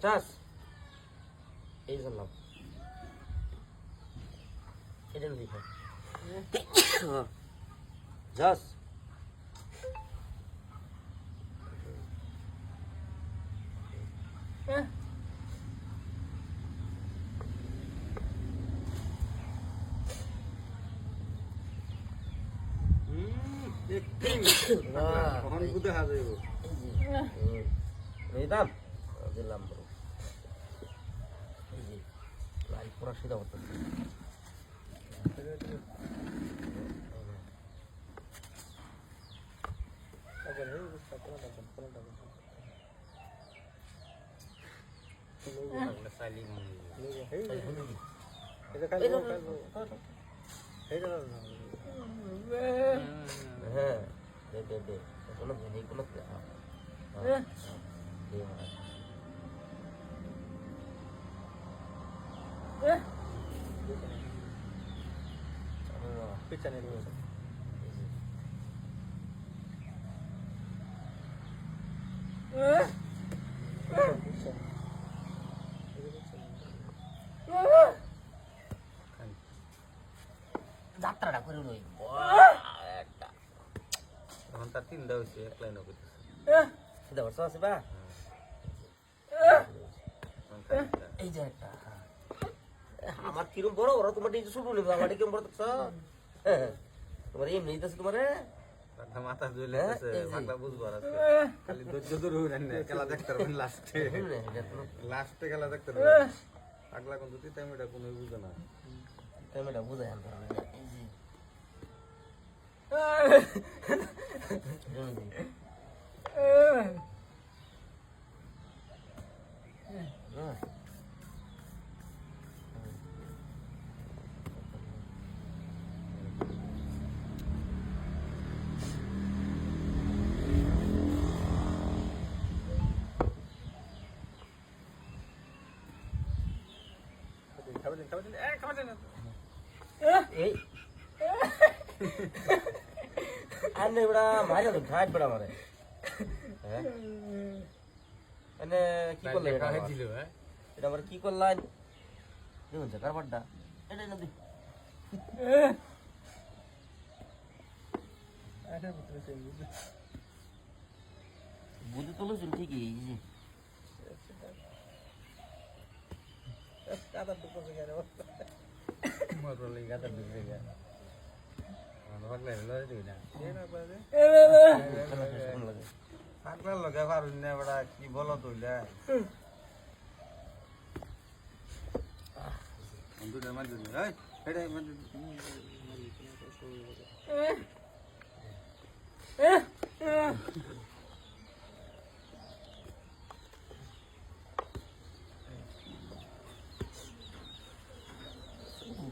পঞ্চাশ এই জানলাম এটা নদী খাই যাস দিলাম দিলাম bro। এই যে, লাইট পুরা সিধা করতেছে চাইলি মনে এই শুনি দি। এটা খাই এই ধর, ধর, ধর, ধর। হ্যাঁ দে দে দে কোনো ভেনি কোনো হ্যাঁ হ্যাঁ দে মারা পিছনে যাত্রাটা করে রই একটা তার তিনটা হয়েছে এক লাইন করতেছে। সিধা করছ আছে বা এই যে একটা হ্যাঁ। আমার কিরম বড় বড় তোমার যে ছোট নেবে আমার কিরম বড় দেখছ হ্যাঁ। তোমার এমনি দিতেছে তোমার? মাথা ধুইলে হ্যাঁ। মাথা বুঝবার আছে খালি ধৈর্য ধরে হইলেন না খেলা দেখতে পারবেন লাস্টে লাস্টে খেলা দেখতে পারবেন। আগলা কোন দুটি টাইম এটা কোনো বুঝে না। এই এই আনে বড়া মারা তো ঘাট বড়া মারে। হ্যাঁ? এনে কি করলে এটা আমার? দিল হ্যাঁ? এটা আমার কি করলাম দেখুন কার পাড্ডা এটা নদী বুদ্ধি তো লইছেন ঠিকই এই যে মরলে গাতা দিবে গা আমার পাগলা লয় দিই না খেলা শেষ কেমন লাগে লগে পারুন না বড়া কি বলো তুইলা দুটা মাঝে এই এটা মাঝে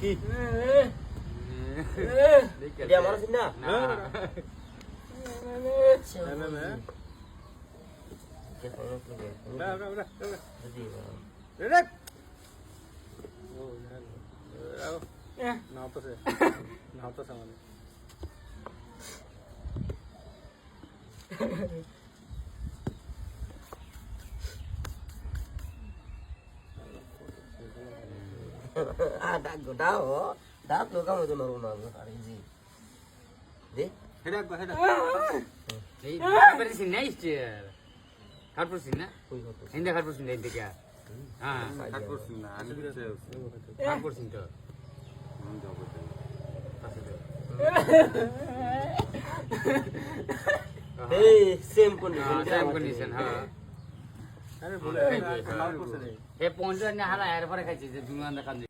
কি এটা বলে এটা বলে এগুলো লোকাল লোকাল কি এটা আমার সিন না না কে করল কি না না না যদি রে নাওতাছে নাওতাছে মানে ini deh হেডা হেডা এই সিন সিন না? হিন্দা সিন? হ্যাঁ না আমি সিন তো। মন সেম কন্ডিশন হ্যাঁ আরে বলে না করছে রে। এ পঞ্চাশ হারা এর পরে